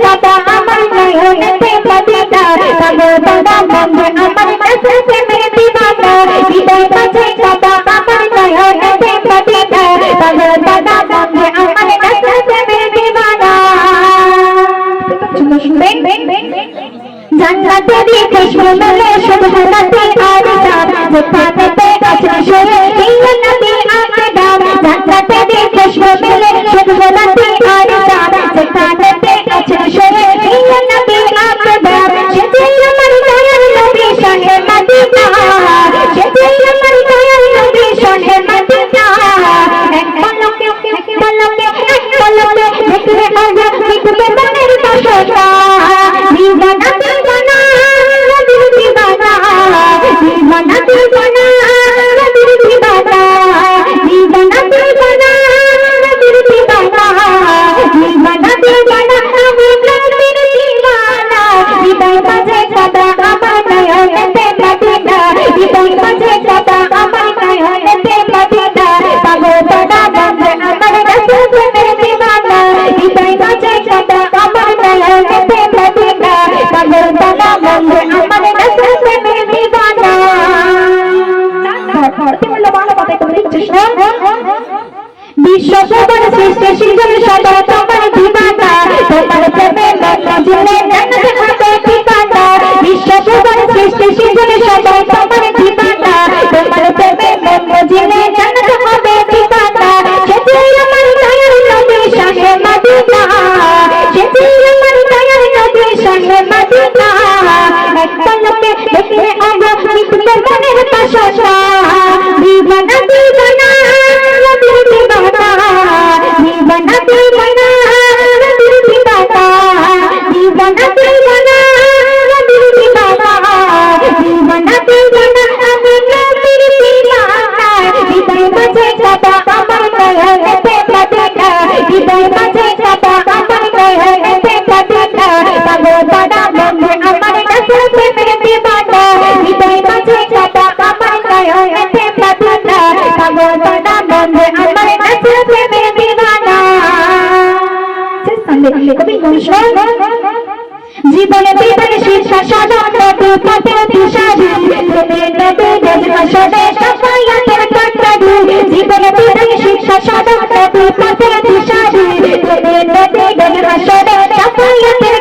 চাপা আমার নয়নেতে মদিনা তবে দাদা মনে আমার কাছে প্রেমের দিবানা হৃদয় মাঝে চাপা আমার নয়নেতে মদিনা তবে দাদা মেলে শুধু হাতে আর দেখলে আগা মিটবে মনের বাসনা দাদা গঞ্জে আমার তোমার প্রেমে হবে ঠিকানা বিশ্ব সবার সৃষ্টি সৃজন সন্দেহ কবি জীবনে বিপদে শীর্ষা সদা নবী পথে তুষারি প্রেমের নবী গজ হাসনে সাফায়াতের কাটারি জীবনে বিপদে শীর্ষা সদা নবী পথে তুষারি প্রেমের নবী গজ হাসনে সাফায়াতের